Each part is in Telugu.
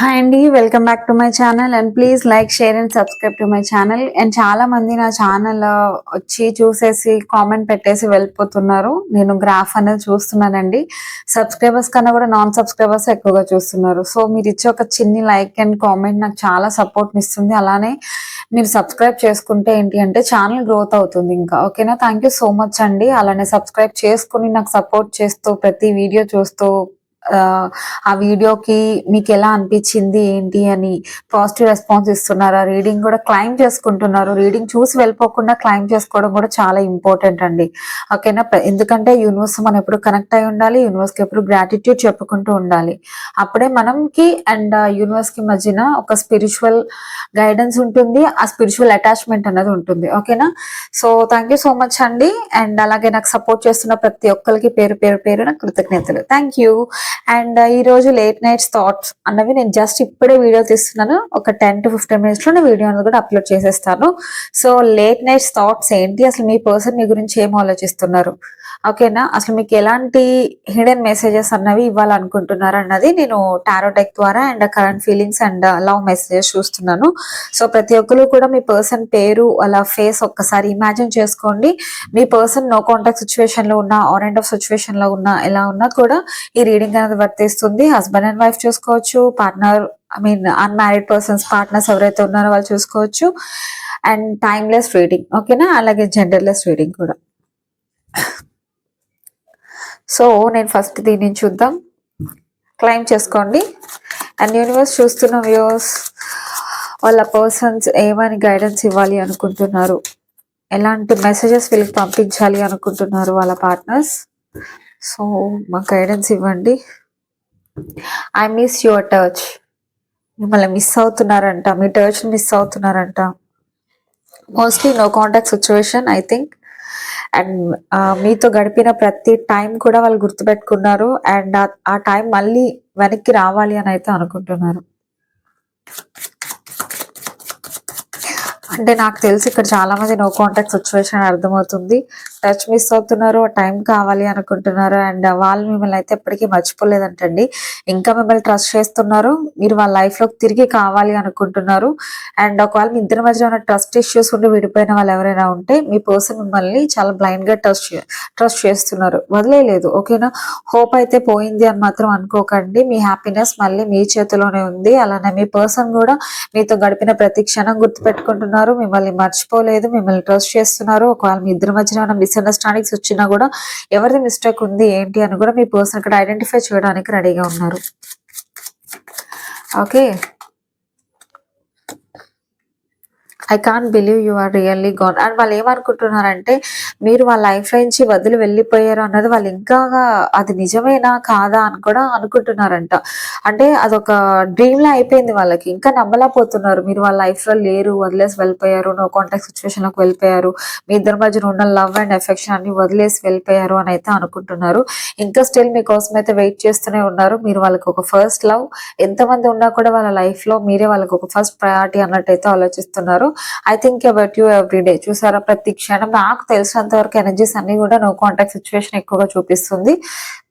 హాయ్ అండి welcome back to my channel and please like share and subscribe to my channel and చాలా మంది నా ఛానల్ వచ్చి చూసేసి కామెంట్ పెట్టేసి వెళ్ళిపోతున్నారు. నేను గ్రాఫ్ అనేది చూస్తున్నానండి. సబ్స్క్రైబర్స్ కన్నా కూడా నాన్ సబ్స్క్రైబర్స్ ఎక్కువగా చూస్తున్నారు. సో మీరు ఇచ్చే ఒక చిన్ని లైక్ అండ్ కామెంట్ నాకు చాలా సపోర్ట్ ఇస్తుంది. అలానే మీరు సబ్స్క్రైబ్ చేసుకుంటే ఏంటి అంటే ఛానల్ గ్రోత్ అవుతుంది ఇంకా. ఓకేనా థ్యాంక్ యూ సో మచ్ అండి అలానే సబ్స్క్రైబ్ చేసుకుని నాకు సపోర్ట్ చేస్తూ ప్రతి వీడియో చూస్తూ ఆ, వీడియోకి మీకు ఎలా అనిపించింది ఏంటి అని పాజిటివ్ రెస్పాన్స్ ఇస్తున్నారు. ఆ రీడింగ్ కూడా క్లైమ్ చేసుకుంటున్నారు. రీడింగ్ చూసి వెళ్ళిపోకుండా క్లైమ్ చేసుకోవడం కూడా చాలా ఇంపార్టెంట్ అండి. ఓకేనా? ఎందుకంటే యూనివర్స్ మనం ఎప్పుడు కనెక్ట్ అయి ఉండాలి యూనివర్స్కి ఎప్పుడు గ్రాటిట్యూడ్ చెప్పుకుంటూ ఉండాలి. అప్పుడే మనంకి అండ్ యూనివర్స్కి మధ్యన ఒక స్పిరిచువల్ గైడెన్స్ ఉంటుంది ఆ స్పిరిచువల్ అటాచ్మెంట్ అనేది ఉంటుంది. ఓకేనా? So thank you so much అండి. అండ్ అలాగే నాకు సపోర్ట్ చేస్తున్న ప్రతి ఒక్కరికి పేరు పేరు పేరు నాకు కృతజ్ఞతలు. Thank you. అండ్ ఈ రోజు లేట్ నైట్స్ థాట్స్ అన్నవి నేను జస్ట్ ఇప్పుడే వీడియో తీస్తున్నాను. ఒక టెన్ టు ఫిఫ్టీన్ మినిట్స్లో వీడియో అనేది కూడా అప్లోడ్ చేసేస్తాను. సో లేట్ నైట్స్ థాట్స్ ఏంటి? అసలు మీ పర్సన్ మీ గురించి ఏం ఆలోచిస్తున్నారు? ఓకేనా? అసలు మీకు ఎలాంటి హిడెన్ మెసేజెస్ అన్నవి ఇవ్వాలనుకుంటున్నారు అన్నది నేను టారోటెక్ ద్వారా and current feelings and love messages చూస్తున్నాను. సో ప్రతి ఒక్కరు కూడా మీ పర్సన్ పేరు అలా ఫేస్ ఒక్కసారి ఇమాజిన్ చేసుకోండి. మీ పర్సన్ నో కాంటాక్ట్ సిచ్యువేషన్లో ఉన్న ఆర్ ఎండ్ ఆఫ్ సిచ్యువేషన్లో ఉన్న ఎలా ఉన్నా కూడా ఈ రీడింగ్ అనేది వర్తిస్తుంది. హస్బెండ్ అండ్ వైఫ్ చూసుకోవచ్చు partner I mean unmarried persons partners ఎవరైతే ఉన్నారో వాళ్ళు చూసుకోవచ్చు. అండ్ టైమ్లెస్ రీడింగ్ ఓకేనా? అలాగే జెండర్లెస్ రీడింగ్ కూడా. సో నేను ఫస్ట్ దీన్ని చూద్దాం. క్లైమ్ చేసుకోండి. అండ్ యూనివర్స్ చూస్తున్న వ్యూవర్స్ వాళ్ళ పర్సన్స్ ఏమని గైడెన్స్ ఇవ్వాలి అనుకుంటున్నారు? ఎలాంటి మెసేజెస్ వీళ్ళకి పంపించాలి అనుకుంటున్నారు వాళ్ళ పార్ట్నర్స్ సో మా గైడెన్స్ ఇవ్వండి. ఐ మిస్ యువర్ టచ్ మిమ్మల్ని మిస్ అవుతున్నారంట. మీ touch miss అవుతున్నారంట. Mostly no contact situation I think and మీతో గడిపిన ప్రతి టైం కూడా వాళ్ళు గుర్తుపెట్టుకున్నారు. అండ్ ఆ టైం మళ్ళీ వెనక్కి రావాలి అని అయితే అనుకుంటున్నారు. అంటే నాకు తెలిసి ఇక్కడ చాలా మంది నో కాంటాక్ట్ సిచ్యువేషన్ అర్థమవుతుంది. టచ్ మిస్ అవుతున్నారు టైం కావాలి అనుకుంటున్నారు అండ్ వాళ్ళు మిమ్మల్ని అయితే ఎప్పటికీ మర్చిపోలేదంటండి. ఇంకా మిమ్మల్ని ట్రస్ట్ చేస్తున్నారు మీరు వాళ్ళ లైఫ్లోకి తిరిగి కావాలి అనుకుంటున్నారు అండ్ ఒకవేళ మీ ఇద్దరి మధ్య ఉన్న ట్రస్ట్ ఇష్యూస్ ఉండి విడిపోయిన వాళ్ళు ఎవరైనా ఉంటే మీ పర్సన్ మిమ్మల్ని చాలా బ్లైండ్గా ట్రస్ట్ ట్రస్ట్ చేస్తున్నారు. వదిలేదు ఓకేనా? హోప్ అయితే పోయింది అని మాత్రం అనుకోకండి. మీ హ్యాపీనెస్ మళ్ళీ మీ చేతిలోనే ఉంది. అలానే మీ పర్సన్ కూడా మీతో గడిపిన ప్రతి క్షణం గుర్తు పెట్టుకుంటున్నారు మిమ్మల్ని మర్చిపోలేదు మిమ్మల్ని ట్రస్ట్ చేస్తున్నారు. ఒకవేళ మీ ఇద్దరి మధ్యన మిస్ మిస్అండర్స్టాండింగ్స్ వచ్చినా కూడా ఎవరిది మిస్టేక్ ఉంది ఏంటి అని కూడా మీ పర్సన్ ఇక్కడ ఐడెంటిఫై చేయడానికి రెడీగా ఉన్నారు. Okay I can believe you are really gone and వాళ్ళు ఏమనుకుంటున్నారంటే మీరు వాళ్ళ లైఫ్ నుంచి వదిలి వెళ్ళిపోయారు అన్నది వాళ్ళు ఇంకా అది నిజమేనా కాదా అని కూడా అనుకుంటున్నారంట. అంటే అదొక డ్రీమ్ లా అయిపోయింది వాళ్ళకి. ఇంకా నమ్మలేకపోతున్నారు. మీరు వాళ్ళ లైఫ్లో లేరు వదిలేసి వెళ్ళిపోయారు నో కాంటాక్ట్ సిచ్యువేషన్లోకి వెళ్ళిపోయారు మీ ఇద్దరి మధ్యన ఉన్న లవ్ అండ్ ఎఫెక్షన్ అన్ని వదిలేసి వెళ్ళిపోయారు అని అయితే అనుకుంటున్నారు. ఇంకా స్టిల్ మీకోసం అయితే వెయిట్ చేస్తూనే ఉన్నారు. మీరు వాళ్ళకి ఒక ఫస్ట్ లవ్ ఎంతమంది ఉన్నా కూడా వాళ్ళ లైఫ్లో మీరే వాళ్ళకి ఒక ఫస్ట్ ప్రయారిటీ అన్నట్టు అయితే ఆలోచిస్తున్నారు. I think about you every day చూసారా? ప్రతి క్షణం నాకు తెలిసినంత వరకు ఎనర్జీస్ అన్ని కూడా నో కాంటాక్ట్ సిచ్యువేషన్ ఎక్కువగా చూపిస్తుంది.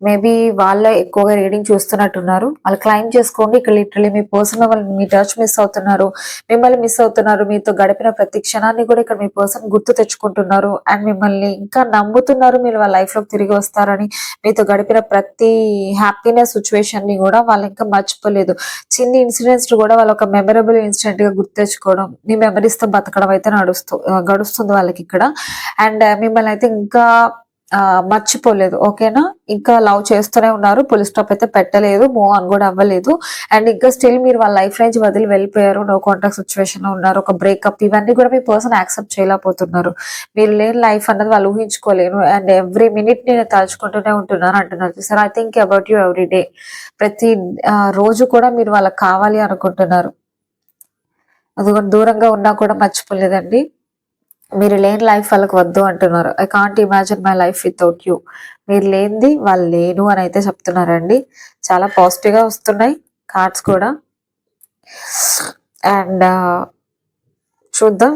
మేబీ వాళ్ళే ఎక్కువగా రీడింగ్ చూస్తున్నట్టున్నారు. వాళ్ళు క్లైమ్ చేసుకోండి. ఇక్కడ లిటరలీ మీ పర్సన్ మిమ్మల్ని మీ టచ్ మిస్ అవుతున్నారు. మిమ్మల్ని మిస్ అవుతున్నారు. మీతో గడిపిన ప్రతి క్షణాన్ని కూడా ఇక్కడ మీ పర్సన్ గుర్తు తెచ్చుకుంటున్నారు. అండ్ మిమ్మల్ని ఇంకా నమ్ముతున్నారు. మీరు వాళ్ళ లైఫ్లో తిరిగి వస్తారని. మీతో గడిపిన ప్రతి హ్యాపీనెస్ సిచ్యువేషన్ని కూడా వాళ్ళు ఇంకా మర్చిపోలేదు. చిన్ని ఇన్సిడెంట్స్ కూడా వాళ్ళు ఒక మెమరబుల్ ఇన్సిడెంట్గా గుర్తు తెచ్చుకోవడం. మీ మెమరీస్ చేస్తూ బతకడం అయితే నడుస్తూ గడుస్తుంది వాళ్ళకి ఇక్కడ. అండ్ మిమ్మల్ని అయితే ఇంకా మర్చిపోలేదు ఓకేనా? ఇంకా లవ్ చేస్తూనే ఉన్నారు పులి స్టాప్ అయితే పెట్టలేదు మూవ్ అని కూడా అవ్వలేదు. అండ్ ఇంకా స్టిల్ మీరు వాళ్ళ లైఫ్ నుంచి వదిలి వెళ్ళిపోయారు నో కాంటాక్ట్ సిచ్యువేషన్లో ఉన్నారు ఒక బ్రేకప్ ఇవన్నీ కూడా మీ పర్సన్ యాక్సెప్ట్ చేయలేకపోతున్నారు. మీరు లేని లైఫ్ అన్నది వాళ్ళు ఊహించుకోలేను అండ్ ఎవ్రీ మినిట్ నేను తలుచుకుంటూనే ఉంటున్నాను అంటున్నారు. Sir I think about you every day ప్రతి రోజు కూడా మీరు వాళ్ళకి కావాలి అనుకుంటున్నారు. అది దూరంగా ఉన్నా కూడా మర్చిపోలేదండి. మీరు లేని లైఫ్ వాళ్ళకి వద్దు అంటున్నారు. I can't imagine my life without you మీరు లేనిది వాళ్ళు లేను అని అయితే చెప్తున్నారండి. చాలా పాజిటివ్గా వస్తున్నాయి కార్డ్స్ కూడా. అండ్ uh, చూద్దాం.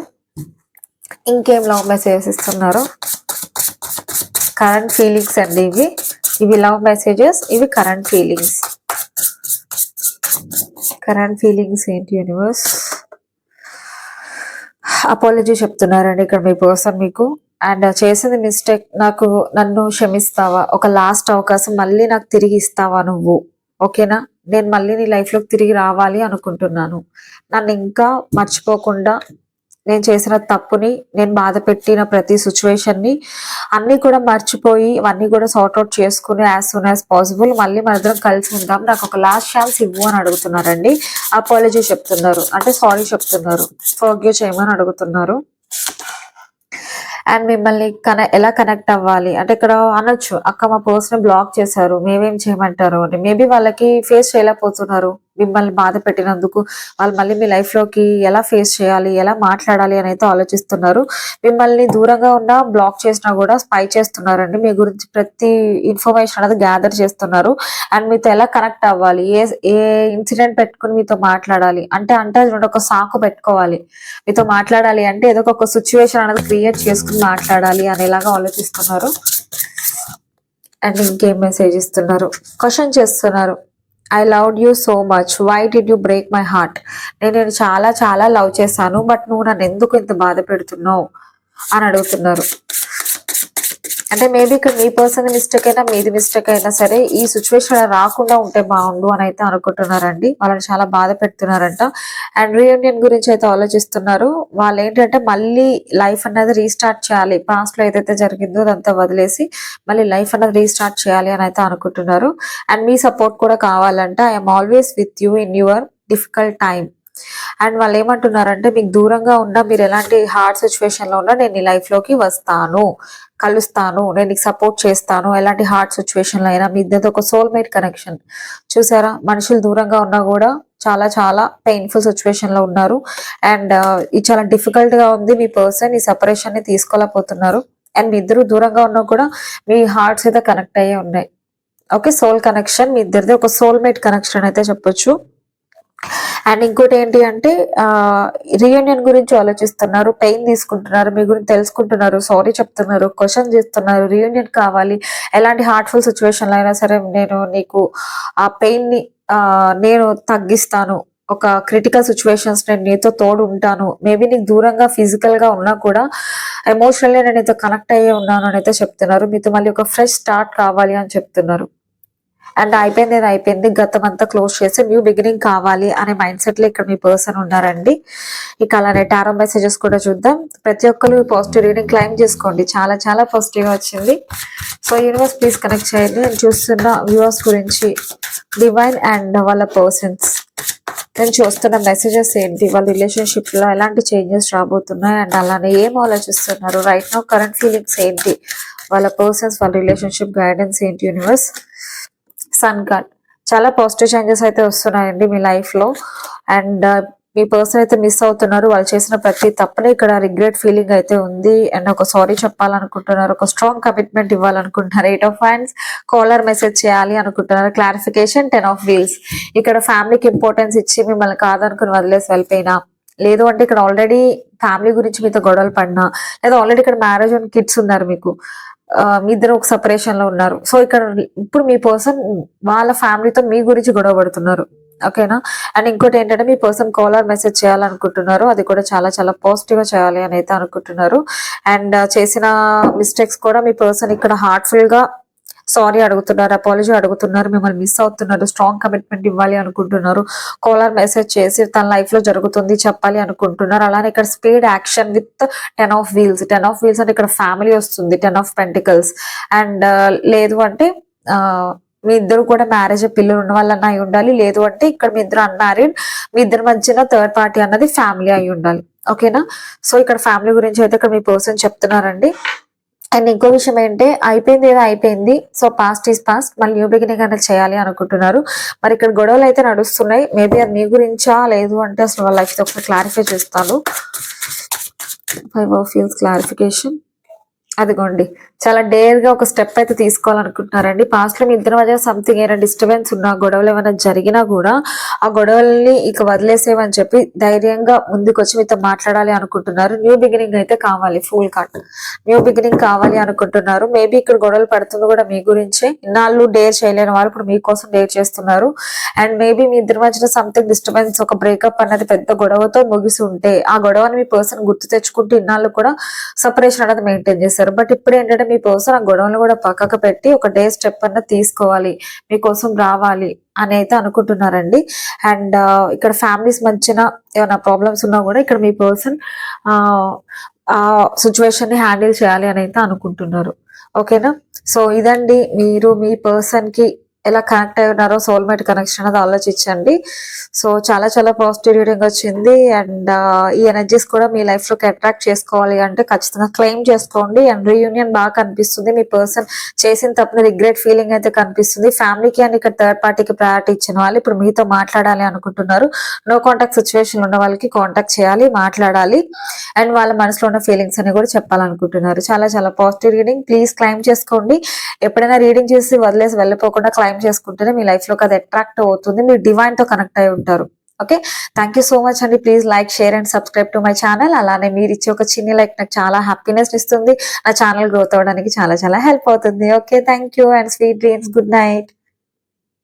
ఇంకేం లవ్ మెసేజెస్ ఇస్తున్నారు? కరెంట్ ఫీలింగ్స్ అండి ఇవి. ఇవి లవ్ మెసేజెస్ ఇవి కరెంట్ ఫీలింగ్స్ కరెంట్ ఫీలింగ్స్ ఏంటి యూనివర్స్ అపాలజీ చెప్తున్నారండి ఇక్కడ మీ పర్సన్ మీకు. అండ్ చేసింది మిస్టేక్ నాకు నన్ను క్షమిస్తావా? ఒక లాస్ట్ అవకాశం మళ్ళీ నాకు తిరిగి ఇస్తావా నువ్వు? ఓకేనా నేను మళ్ళీ నీ లైఫ్లోకి తిరిగి రావాలి అనుకుంటున్నాను. నన్ను ఇంకా మర్చిపోకుండా నేను చేసిన తప్పుని నేను బాధ పెట్టిన ప్రతి సిచ్యువేషన్ని అన్ని కూడా మర్చిపోయి అవన్నీ కూడా సార్ట్ అవుట్ చేసుకుని యాజ్ సూన్ యాజ్ పాసిబుల్ మళ్ళీ మన ఇద్దరం కలిసి ఉందాం. నాకు ఒక లాస్ట్ ఛాన్స్ ఇవ్వు అని అడుగుతున్నారండి. అపాలజీ చెప్తున్నారు. అంటే సారీ చెప్తున్నారు. ఫోగ్యూ చేయమని అడుగుతున్నారు. అండ్ మిమ్మల్ని కన ఎలా కనెక్ట్ అవ్వాలి? అంటే ఇక్కడ అనొచ్చు. అక్క మా పర్సన్ బ్లాక్ చేశారు. మేమేం చేయమంటారు అని. మేబీ వాళ్ళకి ఫేస్ చేయలేకపోతున్నారు. మిమ్మల్ని బాధ పెట్టినందుకు వాళ్ళు మళ్ళీ మీ లైఫ్లోకి ఎలా ఫేస్ చేయాలి ఎలా మాట్లాడాలి అని అయితే ఆలోచిస్తున్నారు. మిమ్మల్ని దూరంగా ఉన్న బ్లాక్ చేసినా కూడా స్పై చేస్తున్నారండి. మీ గురించి ప్రతి ఇన్ఫర్మేషన్ అనేది గ్యాదర్ చేస్తున్నారు. అండ్ మీతో ఎలా కనెక్ట్ అవ్వాలి? ఏ ఏ ఇన్సిడెంట్ పెట్టుకుని మీతో మాట్లాడాలి? అంటే అంటే అది ఒక సాకు పెట్టుకోవాలి. మీతో మాట్లాడాలి అంటే ఏదో ఒక సిచ్యువేషన్ అనేది క్రియేట్ చేసుకుని మాట్లాడాలి అనేలాగా ఆలోచిస్తున్నారు. అండ్ ఇంకేం మెసేజ్ ఇస్తున్నారు? క్వశ్చన్ చేస్తున్నారు. I love you so much why did you break my heart నేను నేను చాలా చాలా లవ్ చేశాను బట్ నువ్వు నన్ను ఎందుకు ఇంత బాధ పెడుతున్నావు? అని అడుగుతున్నారు. అంటే మేబీ ఇక్కడ మీ పర్సన్ మిస్టేక్ అయినా మీది మిస్టేక్ అయినా సరే ఈ సిచ్యువేషన్ రాకుండా ఉంటే బాగుండు అని అయితే అనుకుంటున్నారండి. వాళ్ళని చాలా బాధ పెడుతున్నారంట. అండ్ రీయూనియన్ గురించి అయితే ఆలోచిస్తున్నారు. వాళ్ళు ఏంటంటే మళ్ళీ లైఫ్ అనేది రీస్టార్ట్ చేయాలి. పాస్ట్లో ఏదైతే జరిగిందో అదంతా వదిలేసి మళ్ళీ లైఫ్ అనేది రీస్టార్ట్ చేయాలి అని అయితే అనుకుంటున్నారు. అండ్ మీ సపోర్ట్ కూడా కావాలంట. I'm always with you in your difficult time and వాళ్ళు ఏమంటున్నారంటే మీకు దూరంగా ఉన్నా మీరు ఎలాంటి హార్డ్ సిచ్యువేషన్లో ఉన్నా నేను ఈ లైఫ్లోకి వస్తాను కలుస్తాను నేను నీకు సపోర్ట్ చేస్తాను ఎలాంటి హార్డ్ సిచ్యువేషన్లో అయినా మీ ఇద్దరితో ఒక సోల్మేట్ కనెక్షన్. చూసారా? మనుషులు దూరంగా ఉన్నా కూడా చాలా చాలా పెయిన్ఫుల్ సిచ్యువేషన్లో ఉన్నారు. అండ్ ఇది చాలా డిఫికల్ట్గా ఉంది మీ పర్సన్ ఈ సపరేషన్ని తీసుకోలేకపోతున్నారు. అండ్ మీ ఇద్దరు దూరంగా ఉన్నా కూడా మీ హార్ట్స్ అయితే కనెక్ట్ అయ్యే ఉన్నాయి. ఓకే? సోల్ కనెక్షన్ మీ ఇద్దరిది ఒక సోల్మేట్ కనెక్షన్ అయితే చెప్పొచ్చు. అండ్ ఇంకోటి ఏంటి అంటే రీయూనియన్ గురించి ఆలోచిస్తున్నారు పెయిన్ తీసుకుంటున్నారు మీ గురించి తెలుసుకుంటున్నారు సారీ చెప్తున్నారు క్వశ్చన్ చేస్తున్నారు రీయూనియన్ కావాలి ఎలాంటి హార్ట్ఫుల్ సిచ్యువేషన్లో అయినా సరే నేను నీకు ఆ పెయిన్ని నేను తగ్గిస్తాను ఒక క్రిటికల్ సిచ్యువేషన్స్ నేను నీతో తోడు ఉంటాను మేబీ నీకు దూరంగా ఫిజికల్గా ఉన్నా కూడా ఎమోషనల్లీ నేను నీతో కనెక్ట్ అయ్యే ఉన్నాను అని అయితే చెప్తున్నారు మీతో మళ్ళీ ఒక ఫ్రెష్ స్టార్ట్ కావాలి అని చెప్తున్నారు. అండ్ అయిపోయింది ఏదో అయిపోయింది. గతం అంతా క్లోజ్ చేసి న్యూ బిగినింగ్ కావాలి అనే మైండ్ సెట్లో ఇక్కడ మీ పర్సన్ ఉన్నారండి. ఇక అలానే టారో మెసేజెస్ కూడా చూద్దాం. ప్రతి ఒక్కరు పాజిటివ్ రీడింగ్ క్లైమ్ చేసుకోండి. చాలా చాలా పాజిటివ్ వచ్చింది. సో యూనివర్స్ ప్లీజ్ కనెక్ట్ చేయండి. నేను చూస్తున్న వ్యూవర్స్ గురించి డివైన్ అండ్ వాళ్ళ పర్సన్స్. నేను చూస్తున్న మెసేజెస్ ఏంటి? వాళ్ళ రిలేషన్షిప్లో ఎలాంటి చేంజెస్ రాబోతున్నాయి? అండ్ అలానే ఏం ఆలోచిస్తున్నారు? రైట్ నో కరెంట్ ఫీలింగ్స్ ఏంటి? వాళ్ళ పర్సన్స్ వాళ్ళ రిలేషన్షిప్ గైడెన్స్ ఏంటి యూనివర్స్? సన్ కార్డ్ చాలా పాజిటివ్ చేంజెస్ అయితే వస్తున్నాయండి మీ లైఫ్లో. అండ్ uh, మీ పర్సన్ అయితే మిస్ అవుతున్నారు. వాళ్ళు చేసిన ప్రతి తప్పనే ఇక్కడ రిగ్రెట్ ఫీలింగ్ అయితే ఉంది. అండ్ ఒక సారీ చెప్పాలనుకుంటున్నారు. ఒక strong commitment ఇవ్వాలనుకుంటున్నారు. Eight of hands call or message చేయాలి అనుకుంటున్నారు. క్లారిఫికేషన్ టెన్ ఆఫ్ వీల్స్ ఇక్కడ ఫ్యామిలీకి ఇంపార్టెన్స్ ఇచ్చి మిమ్మల్ని కాదనుకుని వదిలేసి వెళ్ళిపోయినా లేదు అంటే ఇక్కడ ఆల్రెడీ ఫ్యామిలీ గురించి మీతో గొడవలు పడినా లేదా ఆల్రెడీ ఇక్కడ మ్యారేజ్ అండ్ కిడ్స్ ఉన్నారు మీకు. మీ ఇద్దరు ఒక సెపరేషన్లో ఉన్నారు. సో ఇక్కడ ఇప్పుడు మీ పర్సన్ వాళ్ళ ఫ్యామిలీతో మీ గురించి గొడవ పడుతున్నారు. ఓకేనా అండ్ ఇంకోటి ఏంటంటే మీ పర్సన్ కాలర్ మెసేజ్ చేయాలనుకుంటున్నారు. అది కూడా చాలా చాలా పాజిటివ్గా చేయాలి అని అయితే అనుకుంటున్నారు. అండ్ uh, చేసిన మిస్టేక్స్ కూడా మీ పర్సన్ ఇక్కడ హార్ట్ఫుల్గా సారీ అడుగుతున్నారు అపాలజీ అడుగుతున్నారు మిమ్మల్ని మిస్ అవుతున్నారు స్ట్రాంగ్ కమిట్మెంట్ ఇవ్వాలి అనుకుంటున్నారు కాలర్ మెసేజ్ చేసి తన లైఫ్లో జరుగుతుంది చెప్పాలి అనుకుంటున్నారు. అలానే ఇక్కడ speed action with ten of wheels ten of wheels అంటే ఇక్కడ ఫ్యామిలీ వస్తుంది టెన్ ఆఫ్ పెంటికల్స్ అండ్ లేదు అంటే మీ ఇద్దరు కూడా మ్యారేజ్ పిల్లలు ఉన్న వాళ్ళన్నా అయి ఉండాలి. లేదు అంటే ఇక్కడ మీ ఇద్దరు అన్మ్యారీడ్ మీ ఇద్దరి మధ్యన థర్డ్ పార్టీ అన్నది ఫ్యామిలీ అయి ఉండాలి. ఓకేనా సో ఇక్కడ ఫ్యామిలీ గురించి అయితే ఇక్కడ మీ పర్సన్ చెప్తున్నారండి. అండ్ ఇంకో విషయం ఏంటంటే అయిపోయింది ఏదో అయిపోయింది. సో పాస్ట్ ఈస్ పాస్ట్ మళ్ళీ న్యూ బిగినింగ్ అనేది చేయాలి అనుకుంటున్నారు. మరి ఇక్కడ గొడవలు అయితే నడుస్తున్నాయి. మేబీ అది మీ గురించా లేదు అంటే అసలు వాళ్ళ లైఫ్ ఒకసారి క్లారిఫై చేస్తాను. ఫైవ్ ఆఫ్ యూస్ క్లారిఫికేషన్ అదిగోండి. చాలా డేర్గా ఒక స్టెప్ అయితే తీసుకోవాలనుకుంటున్నారండి. పాస్ట్లో మీ ఇద్దరి మధ్య సంథింగ్ ఏమైనా డిస్టర్బెన్స్ ఉన్నా గొడవలు ఏమైనా జరిగినా కూడా ఆ గొడవల్ని ఇక వదిలేసేవని చెప్పి ధైర్యంగా ముందుకొచ్చి మీతో మాట్లాడాలి అనుకుంటున్నారు. న్యూ బిగినింగ్ అయితే కావాలి ఫుల్ కట్ న్యూ బిగినింగ్ కావాలి అనుకుంటున్నారు. మేబీ ఇక్కడ గొడవలు పడుతుంది కూడా మీ గురించే. ఇన్నాళ్ళు డేర్ చేయలేని వారు ఇప్పుడు మీకోసం డేర్ చేస్తున్నారు. అండ్ మేబీ మీ ఇద్దరి మధ్యన సంథింగ్ డిస్టర్బెన్స్ ఒక బ్రేకప్ అన్నది పెద్ద గొడవతో ముగిసి ఉంటే ఆ గొడవని మీ పర్సన్ గుర్తు తెచ్చుకుంటూ ఇన్నాళ్ళు కూడా సపరేషన్ అనేది మెయింటైన్ చేస్తారు. బట్ ఇప్పుడు ఏంటంటే మీ పర్సన్ ఆ గొడవలు కూడా పక్కకు పెట్టి ఒక డే స్టెప్ అన్న తీసుకోవాలి మీకోసం రావాలి అని అయితే అనుకుంటున్నారండి. అండ్ ఇక్కడ ఫ్యామిలీస్ మధ్యన ఏమైనా ప్రాబ్లమ్స్ ఉన్నా కూడా ఇక్కడ మీ పర్సన్ ఆ సిచ్యువేషన్ని హ్యాండిల్ చేయాలి అని అయితే అనుకుంటున్నారు. ఓకేనా? సో ఇదండి మీరు మీ పర్సన్కి ఎలా కనెక్ట్ అయి ఉన్నారో సోల్మేట్ కనెక్షన్ అనేది ఆలోచించండి. సో చాలా చాలా పాజిటివ్ రీడింగ్ వచ్చింది. అండ్ uh, ఈ ఎనర్జీస్ కూడా మీ లైఫ్లోకి అట్రాక్ట్ చేసుకోవాలి అంటే ఖచ్చితంగా క్లెయిమ్ చేసుకోండి. అండ్ రీయూనియన్ బాగా కనిపిస్తుంది. మీ పర్సన్ చేసిన తప్పుని రిగ్రెట్ ఫీలింగ్ అయితే కనిపిస్తుంది. ఫ్యామిలీకి అండ్ ఇక్కడ థర్డ్ పార్టీకి ప్రయారిటీ ఇచ్చిన వాళ్ళు ఇప్పుడు మీతో మాట్లాడాలి అనుకుంటున్నారు. నో కాంటాక్ట్ సిచ్యువేషన్ ఉన్న వాళ్ళకి కాంటాక్ట్ చేయాలి మాట్లాడాలి. అండ్ వాళ్ళ మనసులో ఉన్న ఫీలింగ్స్ అని కూడా చెప్పాలనుకుంటున్నారు. చాలా చాలా పాజిటివ్ రీడింగ్ ప్లీజ్ క్లైమ్ చేసుకోండి. ఎప్పుడైనా రీడింగ్ చేసి వదిలేసి వెళ్ళిపోకుండా క్లైమ్ చేసుకుంటేనే మీ లైఫ్లోకి అది అట్రాక్ట్ అవుతుంది. మీరు డివైన్తో కనెక్ట్ అయి ఉంటారు. Okay thank you so much అండి. Please like share and subscribe to my channel అలానే మీరు ఇచ్చే ఒక చిన్న లైక్ నాకు చాలా హ్యాపీనెస్ ఇస్తుంది. నా ఛానల్ గ్రోత్ అవ్వడానికి చాలా చాలా హెల్ప్ అవుతుంది. Okay thank you and sweet dreams good night